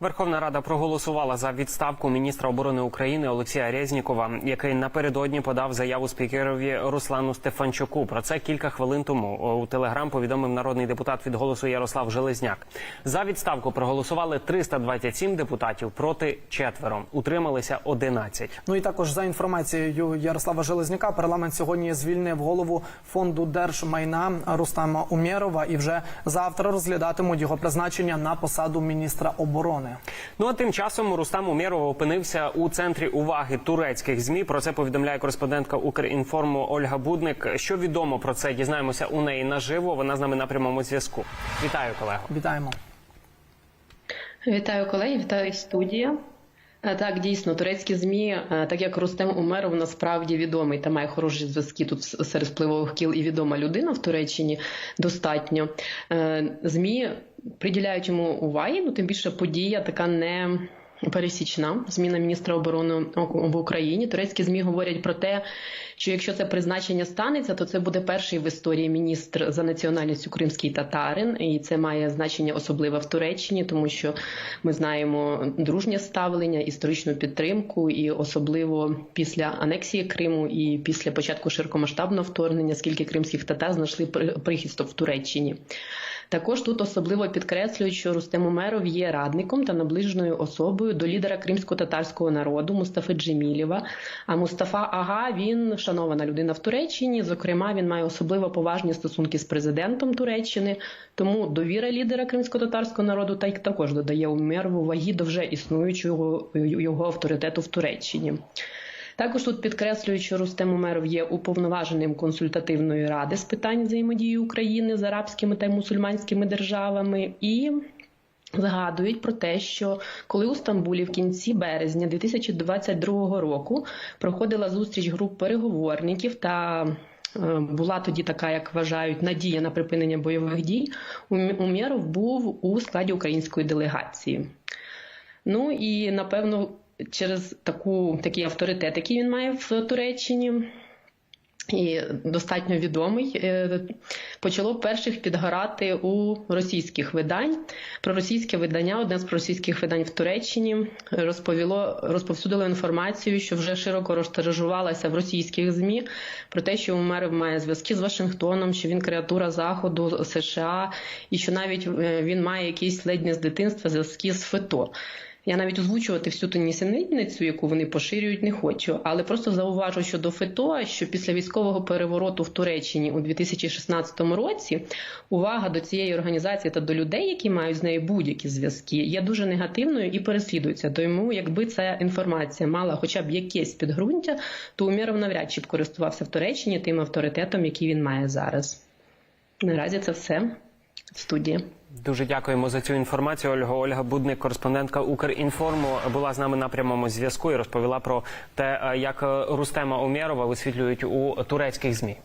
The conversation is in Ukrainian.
Верховна Рада проголосувала за відставку міністра оборони України Олексія Резнікова, який напередодні подав заяву спікерові Руслану Стефанчуку. Про це кілька хвилин тому у телеграм повідомив народний депутат від голосу Ярослав Железняк. За відставку проголосували 327 депутатів проти четверо. Утрималися 11. Ну і також за інформацією Ярослава Железняка, парламент сьогодні звільнив голову фонду держмайна Рустама Умєрова і вже завтра розглядатимуть його призначення на посаду міністра оборони. Ну а тим часом Рустам Умєров опинився у центрі уваги турецьких змі. Про це повідомляє кореспондентка Укрінформу Ольга Будник. Що відомо про це? Дізнаємося у неї наживо. Вона з нами на прямому зв'язку. Вітаю, колего. Вітаємо. Вітаю колеги, вітаю студія. Е, Так, дійсно, турецькі змі, е, так як Рустем Умеров насправді відомий та має хороші зв'язки тут серед впливових кіл і відома людина в Туреччині достатньо. Е, Змі приділяють йому уваги, ну тим більше подія така не. Пересічна зміна міністра оборони в Україні. Турецькі змі говорять про те, що якщо це призначення станеться, то це буде перший в історії міністр за національністю кримський татарин, і це має значення особливе в Туреччині, тому що ми знаємо дружнє ставлення, історичну підтримку, і особливо після анексії Криму і після початку широкомасштабного вторгнення, скільки кримських татар знайшли при- прихисток в Туреччині. Також тут особливо підкреслюють, що Рустем Умеров є радником та наближеною особою до лідера кримсько-татарського народу Мустафи Джемілєва. А Мустафа Ага він шанована людина в Туреччині. Зокрема, він має особливо поважні стосунки з президентом Туреччини. Тому довіра лідера кримсько-татарського народу та й також додає Умерову ваги до вже існуючого його авторитету в Туреччині. Також тут підкреслюють, що Рустем Умеров є уповноваженим консультативної ради з питань взаємодії України з арабськими та мусульманськими державами і. Згадують про те, що коли у Стамбулі в кінці березня 2022 року проходила зустріч груп переговорників та е, була тоді така, як вважають, надія на припинення бойових дій. Умєров був у складі української делегації. Ну і напевно, через таку такий авторитет, який він має в Туреччині. І достатньо відомий, е, почало перших підгорати у російських видань. Про російське видання, одне з проросійських видань в Туреччині, розповіло, розповсюдило інформацію, що вже широко розтиражувалася в російських ЗМІ про те, що Умеров має зв'язки з Вашингтоном, що він креатура Заходу США, і що навіть е, він має якісь ледь з дитинства зв'язки з ФЕТО. Я навіть озвучувати всю ту нісенітницю, яку вони поширюють, не хочу, але просто зауважу щодо ФЕТО, що після військового перевороту в Туреччині у 2016 році увага до цієї організації та до людей, які мають з нею будь-які зв'язки, є дуже негативною і переслідується. Тому, якби ця інформація мала хоча б якесь підґрунтя, то Умєров навряд чи б користувався в Туреччині тим авторитетом, який він має зараз. Наразі це все студії. Дуже дякуємо за цю інформацію. Ольга Ольга Будник, кореспондентка Укрінформу, була з нами на прямому зв'язку і розповіла про те, як Рустема Умєрова висвітлюють у турецьких змі.